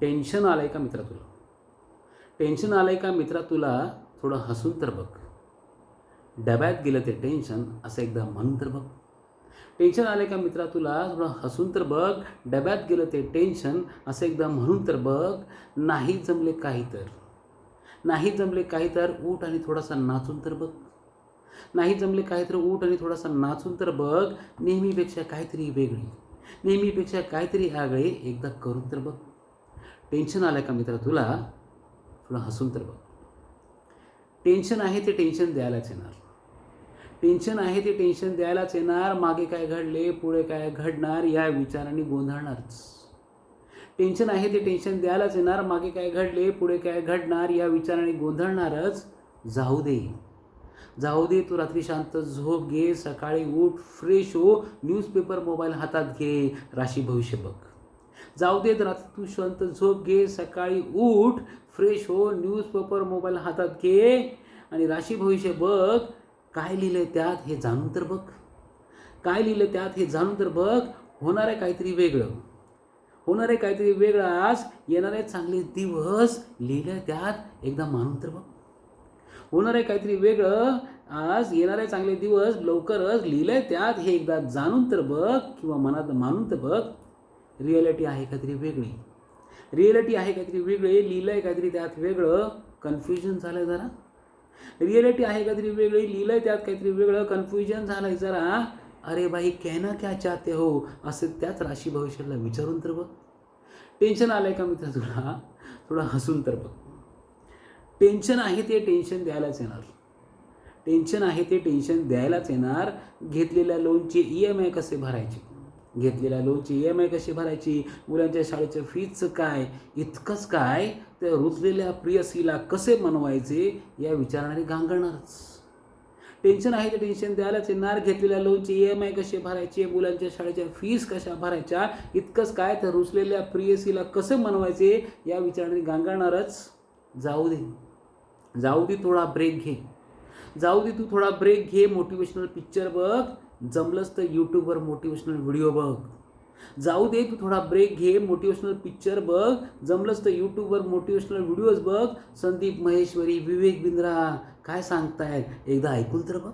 Tension आलं आहे का मित्रा तुला? टेन्शन आलं आहे का मित्रा तुला? थोडं हसून तर बघ. डब्यात गेलं ते टेन्शन असं एकदा म्हणून तर बघ. टेन्शन आलं का मित्रा तुला? थोडं हसून तर बघ. डब्यात गेलं ते टेन्शन असं एकदा म्हणून तर बघ. नाही जमले काही तर. नाही जमले काही तर ऊट आणि थोडासा नाचून तर बघ. नाही जमले काही तर ऊट आणि थोडासा नाचून तर बघ. नेहमीपेक्षा काहीतरी वेगळी. नेहमीपेक्षा काहीतरी आगळे एकदा करून तर बघ. टेन्शन आलं का मित्रा तुला? थोडं हसून तर बघ. टेन्शन आहे ते टेन्शन द्यायलाच येणार. टेन्शन आहे ते टेन्शन द्यायलाच येणार. मागे काय घडले पुढे काय घडणार या विचाराने गोंधळणारच. टेन्शन आहे ते टेन्शन द्यायलाच येणार. मागे काय घडले पुढे काय घडणार या विचाराने गोंधळणारच. जाऊ दे. जाऊ दे तू रात्री शांत झोप घे. सकाळी उठ फ्रेश हो. न्यूजपेपर मोबाईल हातात घे. राशी भविष्य बघ. जाऊ देत रात्री तू शांत झोप घे सकाळी उठ फ्रेश हो न्यूजपेपर मोबाईल हातात घे. आणि राशी भविष्य बघ काय लिहिलंय त्यात हे जाणून तर बघ. काय लिहिलं त्यात हे जाणून तर बघ. होणार आहे काहीतरी वेगळं. होणार आहे काहीतरी वेगळं आज. येणार आहे चांगले दिवस लिहिलं त्यात. एकदा मानून तर बघ. होणार आहे काहीतरी वेगळं आज. येणारे चांगले दिवस. लवकरच लिहिलंय त्यात. हे एकदा जाणून तर बघ. किंवा मनात मानून तर बघ. रिॲलिटी आहे काहीतरी वेगळी. रिॲलिटी आहे काहीतरी वेगळी आहे काहीतरी त्यात वेगळं. कन्फ्युजन झालंय जरा. रिॲलिटी आहे काहीतरी वेगळी लिहिलं आहे त्यात काहीतरी वेगळं. कन्फ्युजन झालंय जरा. अरे बाई कहना क्या चाहते हो? असं त्याच राशी भविष्याला विचारून तर बघ. टेन्शन आलं आहे का मित्र तुला? थोडं हसून तर बघ. टेन्शन आहे ते टेन्शन द्यायलाच येणार. टेन्शन आहे ते टेन्शन द्यायलाच येणार. घेतलेल्या लोनचे ई एम आय कसे भरायचे? घेतलेल्या लोनची ई एम आय कशी भरायची? मुलांच्या शाळेच्या फीजचं काय? इतकंच काय? त्या रुजलेल्या प्रियसीला कसे मनवायचे? या विचाराने गांगणारच टेन्शन आहे ते टेन्शन द्यायलाच येणार घेतलेल्या लोनची ई एम आय कशी भरायची? मुलांच्या शाळेच्या फीस कशा भरायच्या? इतकंच काय? तर रुचलेल्या प्रियसीला कसं मनवायचे? या विचाराने गांगणारच जाऊ दे. जाऊ दे थोडा ब्रेक घे. जाऊ दे तू थोडा ब्रेक घे मोटिवेशनल पिक्चर बघ. जमलंच तर यूट्यूबवर मोटिवेशनल व्हिडिओ बघ. जाऊ दे तू थोडा ब्रेक घे मोटिवेशनल पिक्चर बघ. जमलंच तर यूट्यूबवर मोटिवेशनल व्हिडिओज बघ. संदीप महेश्वरी विवेक बिंद्रा काय सांगतायत? एकदा ऐकून तर बघ.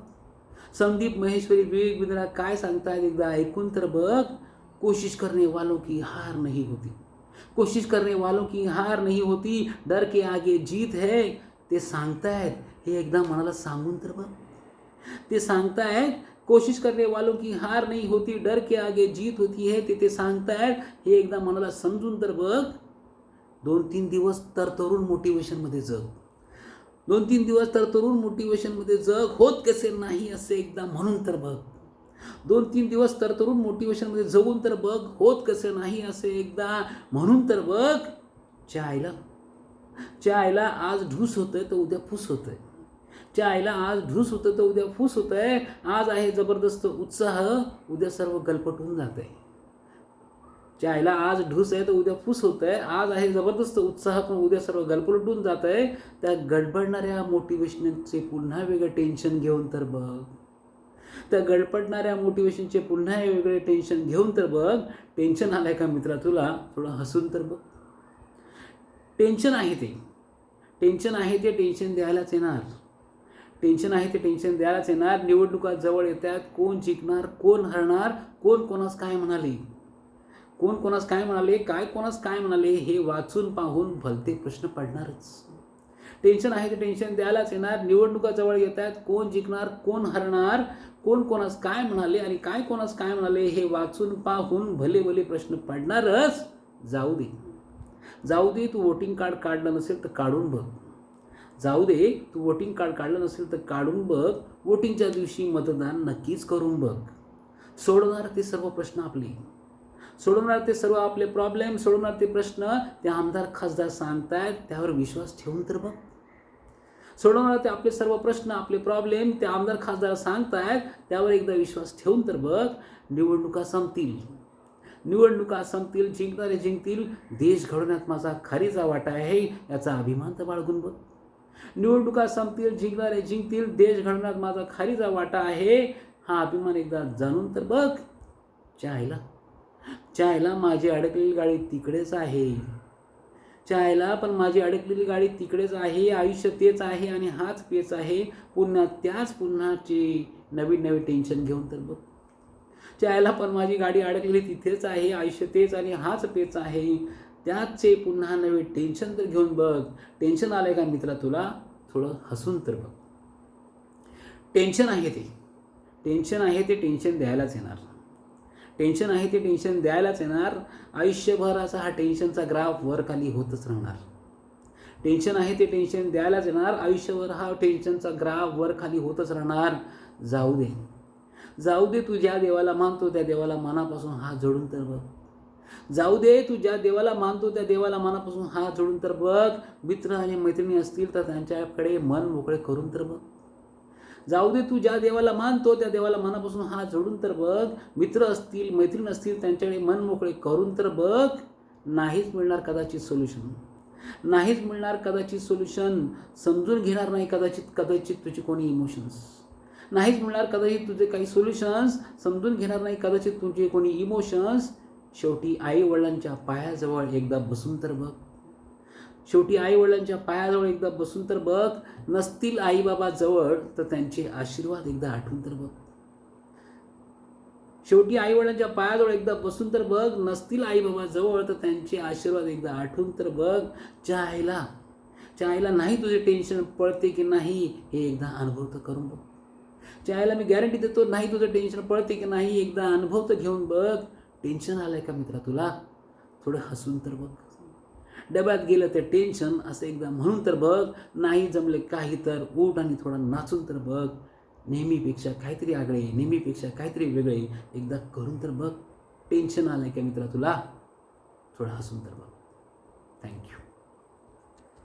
संदीप महेश्वरी विवेक बिंद्रा काय सांगतायत? एकदा ऐकून तर बघ. कोशिश करने वालों की हार नहीं होती. कोशिश करने वालों की हार नहीं होती. डर के आगे जीत है ते सांगतायत. हे एकदा मनाला सांगून तर बघ. ते सांगतायत कोशिश करने वालों की हार नहीं होती डर के आगे जीत होती है ते ते सांगतायत. हे एकदा मनाला समजून तर बघ. दोन तीन दिवस तर तरुण मोटिवेशनमध्ये जग. दोन तीन दिवस तर तरुण मोटिवेशनमध्ये जग होत कसे नाही असे एकदा म्हणून तर बघ. दोन तीन दिवस तर तरुण मोटिवेशनमध्ये जगून तर बघ होत कसे नाही असे एकदा म्हणून तर बघ. च्या आईला च्या आईला आज ढूस होतंय तर उद्या फूस होतंय. च्या आईला आज ढूस होतं तर उद्या फूस होतंय. आज आहे जबरदस्त उत्साह उद्या सर्व गलपटून जात आहे च्या आईला आज ढूस आहे तर उद्या फूस होत आहे आज आहे जबरदस्त उत्साह पण उद्या सर्व गलपलटून जात आहे त्या गडबडणाऱ्या मोटिवेशनचे पुन्हा वेगळं टेन्शन घेऊन तर बघ. त्या गडपडणाऱ्या मोटिवेशनचे पुन्हा वेगळे टेन्शन घेऊन तर बघ. टेन्शन आलंय का मित्रा तुला? थोडं हसून तर बघ. टेन्शन आहे ते. टेन्शन आहे ते टेन्शन द्यायलाच येणार. टेन्शन आहे ते टेन्शन द्यायलाच येणार. निवडणुका जवळ येतात. कोण जिंकणार कोण हरणार कोण कोणास काय म्हणाले? कोण कोणास काय म्हणाले? काय कोणास काय म्हणाले? हे वाचून पाहून भलते प्रश्न पडणारच. टेन्शन आहे ते टेन्शन द्यायलाच येणार. निवडणुका जवळ येत आहेत कोण जिंकणार कोण हरणार कोण कोणास काय म्हणाले आणि काय कोणास काय म्हणाले? हे वाचून पाहून भले भले प्रश्न पडणारच. जाऊ दे. जाऊ दे तू वोटिंग कार्ड काढलं नसेल तर काढून बघ. जाऊ दे तू वोटिंग कार्ड काढलं नसेल तर काढून बघ. वोटिंगच्या दिवशी मतदान नक्कीच करून बघ. सोडवणार ते सर्व प्रश्न आपले. सोडवणार ते सर्व आपले प्रॉब्लेम सोडवणार ते प्रश्न ते आमदार खासदार सांगतायत त्यावर विश्वास ठेवून तर बघ. सोडवणार ते आपले सर्व प्रश्न आपले प्रॉब्लेम ते आमदार खासदार सांगतायत त्यावर एकदा विश्वास ठेवून तर बघ. निवडणुका संपतील. निवडणुका संपतील जिंकणारे जिंकतील. देश घडवण्यात माझा खारीचा वाटा आहे याचा अभिमान तर बाळगून बघ. निवडणुका संपतील जिंकणारे जिंकतील. देश घडवण्यात माझा खारीचा वाटा आहे. हा अभिमान एकदा जाणून तर बघ. चायला. चायला माझी अडकलेली गाडी तिकडेच आहे. चायला पण माझी अडकलेली गाडी तिकडेच आहे. आयुष्य तेच आहे आणि हाच पेच आहे. पुन्हा त्याच पुन्हाची नवीन नवीन टेन्शन घेऊन तर बघ. चायला पण माझी गाडी अडकलेली तिथेच आहे. आयुष्य तेच आणि हाच पेच आहे. त्याचे पुन्हा नवे टेन्शन तर घेऊन बघ. टेन्शन आलं आहे का मित्रा तुला? थोडं हसून तर बघ. टेन्शन आहे ते. टेन्शन आहे ते टेन्शन द्यायलाच येणार. टेन्शन आहे ते टेन्शन द्यायलाच येणार. आयुष्यभराचा हा टेन्शनचा ग्राफ वर खाली होतच राहणार. टेन्शन आहे ते टेन्शन द्यायलाच येणार. आयुष्यभर हा टेन्शनचा ग्राफ वर खाली होतच राहणार. जाऊ दे. जाऊ दे तू ज्या देवाला मानतो त्या देवाला मनापासून हा जोडून तर बघ. जाऊ दे तू ज्या देवाला मानतो त्या देवाला मनापासून हात जोडून तर बघ. मित्र आणि मैत्रिणी असतील तर त्यांच्याकडे मन मोकळे करून तर बघ. जाऊ दे तू ज्या देवाला मानतो त्या देवाला मनापासून हात जोडून तर बघ. मित्र असतील मैत्रीण असतील त्यांच्याकडे मन मोकळे करून तर बघ. नाहीच मिळणार कदाचित सोल्युशन नाहीच मिळणार कदाचित सोल्युशन समजून घेणार नाही कदाचित कदाचित तुझे कोणी इमोशन्स नाहीच मिळणार कदाचित तुझे काही सोल्युशन्स समजून घेणार नाही कदाचित तुझे कोणी इमोशन्स शेवटी आई वडिलांच्या पायाजवळ एकदा बसून तर बघ. शेवटी आई वडिलांच्या पायाजवळ एकदा बसून तर बघ. नसतील आईबाबाजवळ जवळ तर त्यांचे आशीर्वाद एकदा आठवून तर बघ. शेवटी आई वडिलांच्या पायाजवळ एकदा बसून तर बघ. नसतील आईबाबाजवळ जवळ तर त्यांचे आशीर्वाद एकदा आठवून तर बघ. ज्या आईला ज्या आईला नाही तुझे टेन्शन पळते की नाही हे एकदा अनुभव तर करून बघ. ज्या आईला मी गॅरंटी देतो नाही तुझं टेन्शन पळते की नाही एकदा अनुभव तर घेऊन बघ. टेन्शन आलं आहे का मित्रा तुला? थोडं हसून तर बघ. डब्यात गेलं ते टेन्शन असं एकदा म्हणून तर बघ. नाही जमले काही तर उठ आणि थोडं नाचून तर बघ. नेहमीपेक्षा काहीतरी आगळे नेहमीपेक्षा काहीतरी वेगळे एकदा करून तर बघ. टेन्शन आलं आहे का मित्रा तुला? थोडं हसून तर बघ. थँक्यू